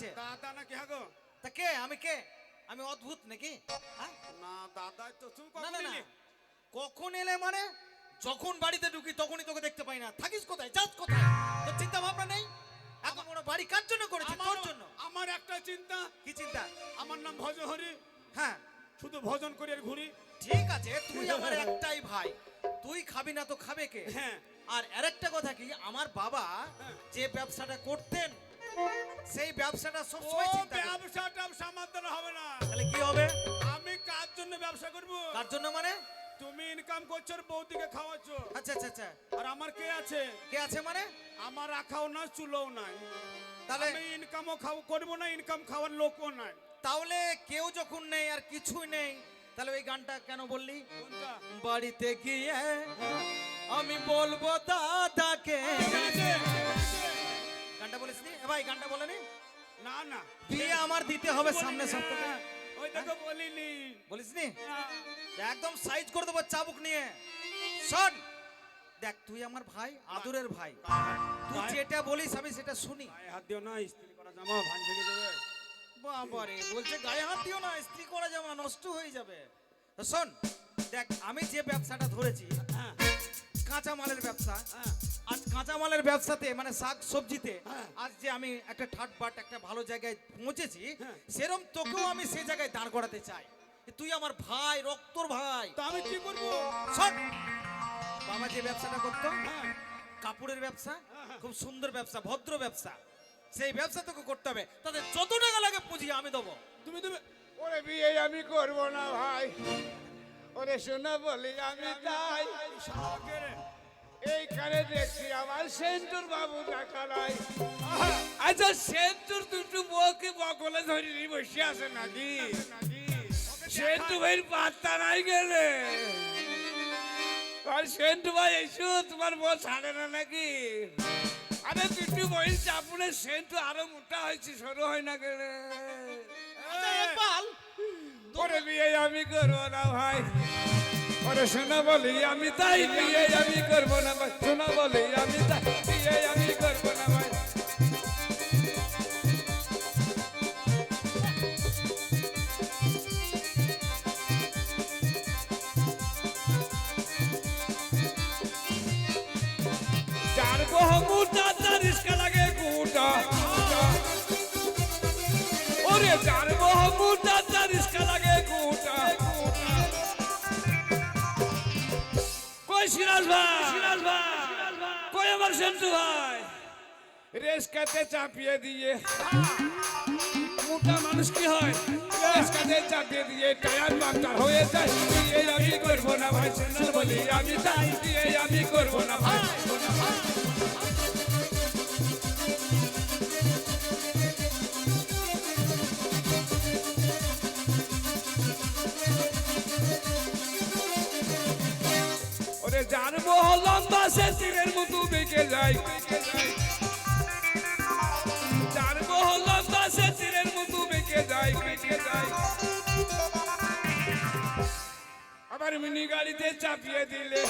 লাগছে দাদা নাকি হ্যাঁ গো? তা কে? আমি কে? আমি অদ্ভুত নাকি? হ্যাঁ? না দাদা তো না কখন না। না কখন এলে মানে? যখন বাড়িতে ঢুকি তখনই তোকে দেখতে পাই না। থাকিস কোথায়? যাস কোথায়? তোর চিন্তা ভাবনা নেই? এখন হয় বাড়ি কার জন্য করেছে? তোর জন্য। আমার একটা চিন্তা। কি চিন্তা? আমার নাম ভজহরি। হ্যাঁ। শুধু ভজন করে আর ঘুরি। ঠিক আছে তুই আমার একটাই ভাই। তুই খাবি না তো খাবে কে? হ্যাঁ। আর আরেকটা কথা কি আমার বাবা যে ব্যবসাটা করতেন সেই ব্যবসাটা সবসময় চিন্তা করতেন। ব্যবসা ট্যাবসা আমার দ্বারা হবে না। তাহলে কি হবে? আমি কার জন্য ব্যবসা করব? কার জন্য মানে? তুমি ইনকাম করছ আর বৌদিকে খাওয়াচ্ছ। আচ্ছা আচ্ছা আচ্ছা। আর আমার কে আছে? কে আছে মানে? আমার রাখাও না চুলোও নাই। তাহলে আমি ইনকামও খাও করব না ইনকাম খাওয়ার লোকও নাই। তাহলে কেউ যখন নেই আর কিছুই নেই তাহলে ওই গানটা কেন বললি? কোনটা? বাড়িতে গিয়ে আমি বলব দাদাকে। গানটা বলিস নি? এ ভাই গানটা বলেনি না? না বিয়ে আমার দিতে হবে সামনে সপ্তাহে। ওই দেখো বলিনি। বলিস নি? একদম সাইজ করে দেবো চাবুক নিয়ে। শোন দেখ তুই আমার ভাই আদরের ভাই। তুই যেটা বলিস আমি সেটা শুনি। গায়ে হাত দিও না স্ত্রী করা জামা ভান ভেঙে দেবে। বাবারে বলছে গায়ে হাত দিও না স্ত্রী করা জামা নষ্ট হয়ে যাবে। শোন দেখ আমি যে ব্যবসাটা ধরেছি হ্যাঁ। কাঁচা মালের ব্যবসা হ্যাঁ। আজ কাঁচা মালের ব্যবসাতে মানে শাক সবজিতে হ্যাঁ। আজ যে আমি একটা ঠাট বাট একটা ভালো জায়গায় পৌঁছেছি হ্যাঁ। সেরম তোকেও আমি সেই জায়গায় দাঁড় করাতে চাই তুই আমার ভাই রক্তর ভাই তো আমি কি করব বাবা যে ব্যবসাটা করতো হ্যাঁ কাপড়ের ব্যবসা। খুব সুন্দর ব্যবসা ভদ্র ব্যবসা সেই ব্যবসা তোকে করতে হবে তাদের যত টাকা লাগে পুঁজি আমি দেবো তুমি তুমি ওরে বিয়ে আমি করব না ভাই ওরে শোনা বলি আমি তাই। এইখানে দেখছি আমার সেন্টুর বাবু দেখা নাই। আচ্ছা সেন্টুর দুটো বউকে বকলে ধরে বসে আছে নাকি? সেন্টু ভাইয়ের পাত্তা নাই গেলে। আর সেন্টু ভাই এসো তোমার বউ ছাড়ে না নাকি? আরে দুটো বইয়ের চাপুনে সেন্টু আরও মোটা হয়েছে সরু হয় না গেলে। ওরে বিয়ে আমি করব না ভাই। ওরে শোনা বলি, আমি তাই বিয়ে আমি করব না ভাই। শোনা বলি, আমি তাই বিয়ে আমি করব না ভাই। সিরাজ ভাই সিরাজ ভাই কই আমার সেন্টু ভাই? রেসকাতে চাপিয়ে দিয়ে। মোটা মানুষ কি হয়? রেসকাতে চাপিয়ে দিয়ে টায়ার পাংচার হয়ে যায়। দিয়ে আমি করব না ভাই সেন্টু বলি আমি তাই দিয়ে আমি করব না ভাই। ওরে জানব লম্বা সে তীরের মতো বেঁকে যায় জানব লম্বা সে তীরের মতো বেঁকে যায় বেঁকে যায় আবার মিনি গাড়িতে চাপিয়ে দিলে।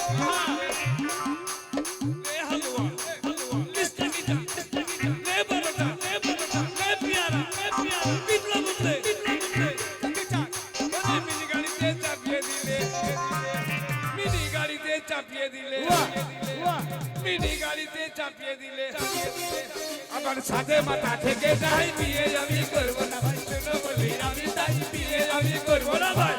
চাপিয়ে দিলে। মিনি গাড়িতে চাপিয়ে দিলে। আমার সাথে মাথা থেকে যাই বিয়ে আমি করব না ভাই বলি আমি তাই বিয়ে আমি করব না ভাই।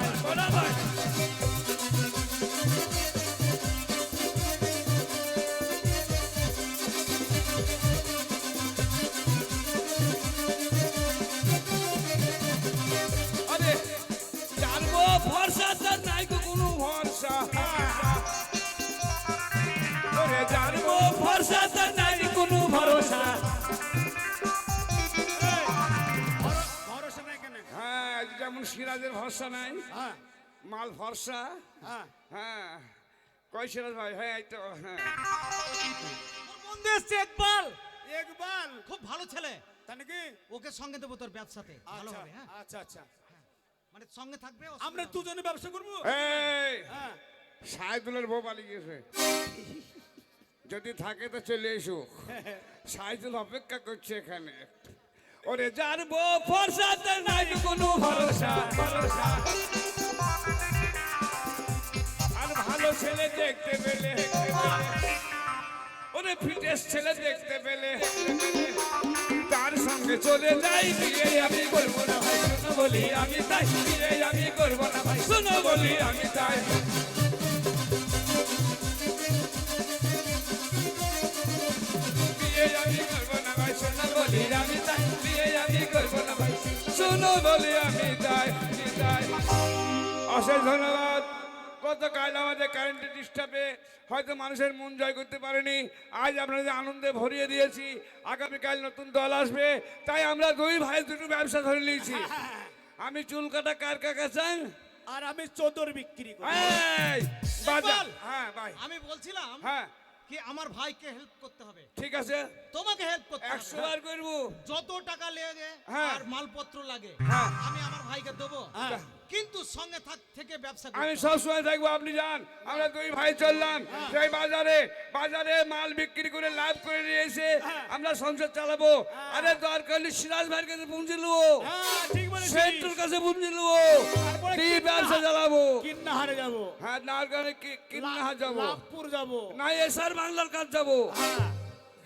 সিরাজের ভরসা নাই। হ্যাঁ। মাল ভরসা। হ্যাঁ। হ্যাঁ। কই সিরাজ ভাই? হ্যাঁ এই তো হ্যাঁ। বন্ধু এসছে একবার। একবার? খুব ভালো ছেলে। তা নাকি? ওকে সঙ্গে দেবো তোর ব্যবসাতে ভালো আচ্ছা হবে হ্যাঁ? আচ্ছা আচ্ছা। মানে সঙ্গে থাকবে আমরা দুজনে ব্যবসা করব? এই হ্যাঁ। সাইদুলের বউ পালিয়ে গেছে। যদি থাকে তো চলে এসো। সাইদুল অপেক্ষা করছে এখানে। ওরে বউ ফর্সাতে নাই কোনো ভরসা। ভরসা আর ভালো ছেলে দেখতে পেলে, ওরে ফিটেস ছেলে দেখতে পেলে। তার সঙ্গে চলে যাই, বিয়ে আমি করব না ভাই, শোনো বলি আমি তাই, বিয়ে আমি করব না ভাই, শোনো বলি আমি তাই। বলি আমি তাই তাই। অশেষ ধন্যবাদ। গতকাল আমাদের কারেন্টের ডিস্টার্বে হয়তো মানুষের মন জয় করতে পারেনি। আজ আপনাদের আনন্দে ভরিয়ে দিয়েছি আগামীকাল নতুন দল আসবে তাই আমরা দুই ভাই দুটো ব্যবসা ধরে নিয়েছি। আমি চুল কাটা কার কাকা চান? আর আমি চোদর বিক্রি করি। হ্যাঁ ভাই আমি বলছিলাম হ্যাঁ। কি আমার ভাইকে হেল্প করতে হবে ঠিক আছে তোমাকে হেল্প করতে হবে বার করব যত টাকা লেগে হ্যাঁ। আর মালপত্র লাগে হ্যাঁ। আমি আমার ভাইকে দেবো। হ্যাঁ। কিন্তু সঙ্গে থাক থেকে ব্যবসা আমি হবে। সব সময় থাকব আপনি যান। আমরা দুই ভাই চললাম। সেই বাজারে বাজারে মাল বিক্রি করে লাভ করে নিয়ে এসে আমরা সংসার চালাবো। আরে দরকার হলে সিরাজ ভাইয়ের কাছে পুঁজি নেব। হ্যাঁ সেন্টুর কাছে নেব। কি ব্যবসা চালাবো? কিন্না হারে যাব। হ্যাঁ নারগানে কিন্না যাব। লাভপুর যাব। না এসআর বাংলার কাছে যাব। হ্যাঁ।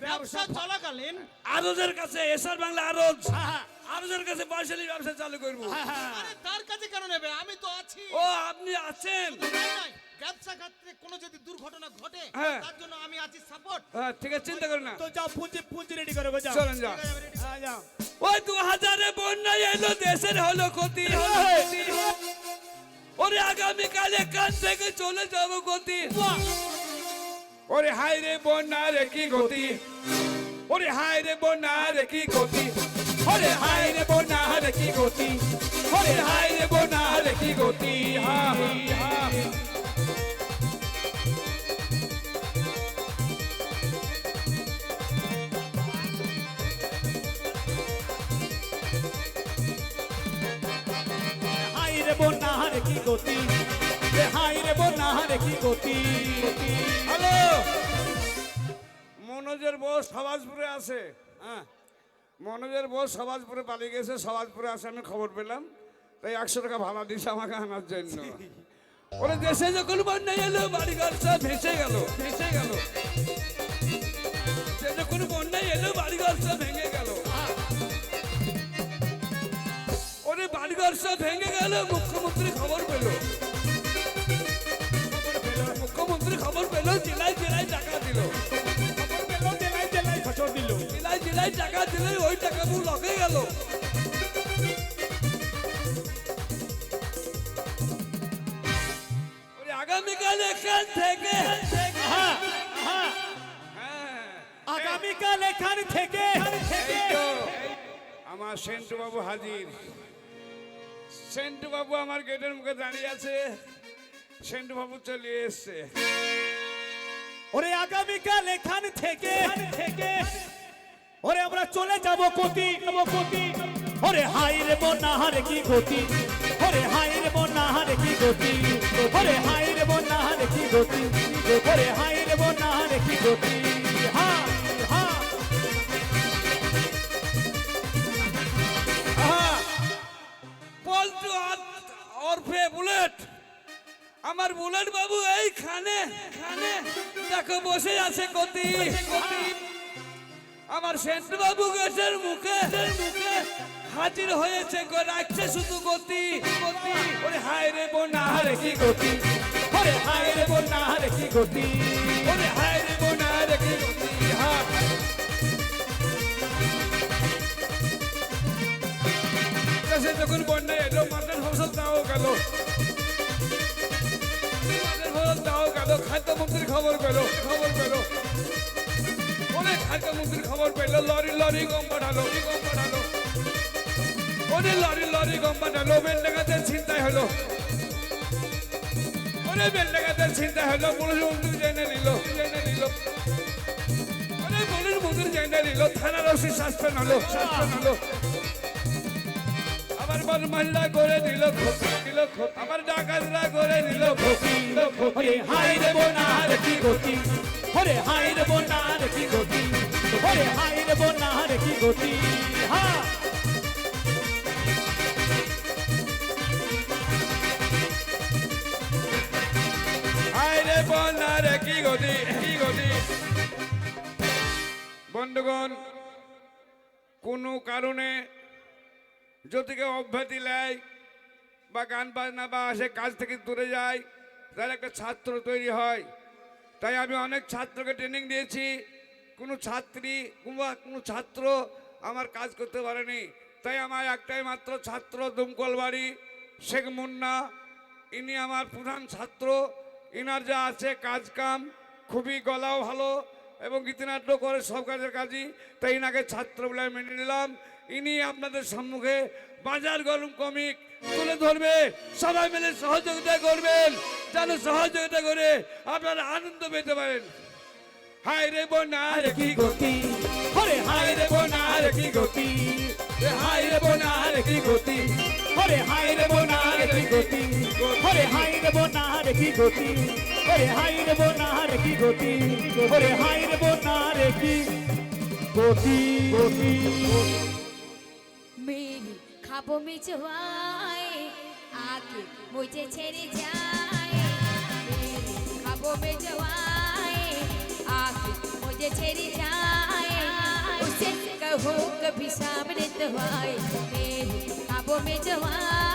ব্যবসা চলাকালীন আরজের কাছে এসআর বাংলা আরজ হ্যাঁ, হ্যাঁ, আরজের কাছে পয়সালি ব্যবসা চালু করব। হ্যাঁ, হ্যাঁ। আরে তার কাছে কেন নেবে? আমি তো আছি। ও আপনি আছেন। ব্যবসা ক্ষেত্রে কোনো যদি দুর্ঘটনা ঘটে হ্যাঁ। তার জন্য আমি আছি সাপোর্ট হ্যাঁ ঠিক আছে চিন্তা করেন না। তো যাও পুঁজি পুঁজি রেডি করে গো, যাও। চলেন যাও হ্যাঁ যাও। ওই দু হাজারে বন্যা এলো দেশের হলো ক্ষতি হলো ক্ষতি। ওরে আগামীকাল এখান থেকে চলে যাব গতি। ওরে হাই রে বন্যা রে কি গতি? ওরে হাই রে বন্যা রে কি গতি? ওরে হাই রে বন্যা রে কি গতি? ওরে হাই রে বন্যা রে কি গতি? হা হা হাই রে বন্যার কি গতি? রে হাই রে বন্যার কি গতি? হ্যালো? মনোজের বউ সবাজপুরে আছে। হ্যাঁ। মনোজের বউ সবাজপুরে পালিয়ে গেছে, সবাজপুরে আসে আমি খবর পেলাম। তাই একশো টাকা ভাড়া দিছে আমাকে আনার জন্য। ওরে দেশে যখন বন্যা এলো বাড়িঘর সব ভেসে গেল ভেসে গেল। যখন বন্যা এলো বাড়িঘর সব ভেঙে গেল। ওরে বাড়িঘর সব ভেঙে গেল, মুখ্যমন্ত্রী খবর পেল। মুখ্যমন্ত্রী খবর পেল, জেলায় জেলায় টাকা দিল। জেলায় টাকা দিলে ওই টাকা মু লগে গেল। আগামীকাল এখান থেকে হ্যাঁ, আগামীকাল এখান থেকে। আমার সেন্টু বাবু হাজির। সেন্টু বাবু আমার গেটের মুখে দাঁড়িয়ে আছে। সেন্টু বাবু চলে এসছে। ওরে আগামীকাল এখান থেকে। থেকে। ওরে আমরা চলে যাব যাব কোটি ওরে হাই রে বন্যাহারে কি গতি? ওরে হাই রে বন্যাহারে কি গতি? ওরে হাই রে বন্যাহারে কি গতি? ওরে হাই রে বন্যাহারে কি গতি? হ্যাঁ আহা, পল্টু ওরফে বুলেট। আমার বুলেট বাবু এইখানে। খানে দেখো বসে আছে গতি গতি। আমার সেন্টু বাবু গেছের মুখে। মুখে। হাজির হয়েছে গো, রাখছে শুধু গতি। গতি। ওরে হায় রে বোনা রে কি গতি? ওরে হায় রে বন্যাহারে কি গতি? ওরে হায় রে বোনা রে কি গতি? হ্যাঁ যখন বন্যা এলো মাঠের ফসল তাও গেল। মাঠের ফসল তাও গেল খাদ্যমন্ত্রীর খবর পেল খবর পেল অনেক খাদ্যমন্ত্রীর খবর পেল। লরি লরি গম পাঠালো গম পাঠালো অনেক লরি লরি গম পাঠালো বেলডাঙ্গাতে চিন্তায় হলো। অনেক বেলডাঙ্গাতে চিন্তায় হলো। পুলিশ মন্ত্রী জেনে নিল। জেনে নিল। অনেক পুলিশ মন্ত্রী জেনে নিল। থানার ওসি সাসপেন্ড হলো। সাসপেন্ড হলো। আবার বদমাইশরা করে দিল খোপি দিল খোপি। আবার ডাকাতরা করে দিল খোপি খোপি। ওরে হাই রে বন্যাহারে কি গতি? হরে হাই রে বোনার কি গতি? হরে হাই রে বোনার কি গতি? হা! হাই রে বোনার কি গতি? কি গতি? বন্ধুগণ, কোনো কারণে যদি কেউ অব্যাহতি নেয় বা গান বাজনা বা সে কাজ থেকে দূরে যায়, তাহলে একটা ছাত্র তৈরি হয়। তাই আমি অনেক ছাত্রকে ট্রেনিং দিয়েছি। কোনো ছাত্রী কিংবা কোনো ছাত্র আমার কাজ করতে পারেনি। তাই আমার একটাই মাত্র ছাত্র দমকল বাড়ি শেখ মুন্না। ইনি আমার প্রধান ছাত্র। ইনার যা আছে কাজ কাম খুবই গলাও ভালো এবং গীতিনাট্য করে সব কাজের কাজই। তাই ইনাকে ছাত্র বলে মেনে নিলাম। ইনি আপনাদের সম্মুখে বাজার গরম কমিক তুলে ধরবে। সবাই মিলে সহযোগিতা করবেন। যেন সহযোগিতা করে আপনারা আনন্দ পেতে পারেন। হায় রে বোনার কি গতি? হাই হায় রে বোনার কি গতি? হায় রে বোনার কি গতি? ওরে হাই রে বোনার কি গতি? ওরে হাই রে বোনার কি গতি? ওরে হাই রে বোনার কি গতি? ওরে হাই রে বোনার কি গতি? গতি? খাবো মেজওয়াই আগে মুঝে ছেড়ে যায় মেরি খাবো মেজওয়াই आके मुझे छेड़ी जाए उसे कहो कभी सामने तो आए मेरे खाबों में जवान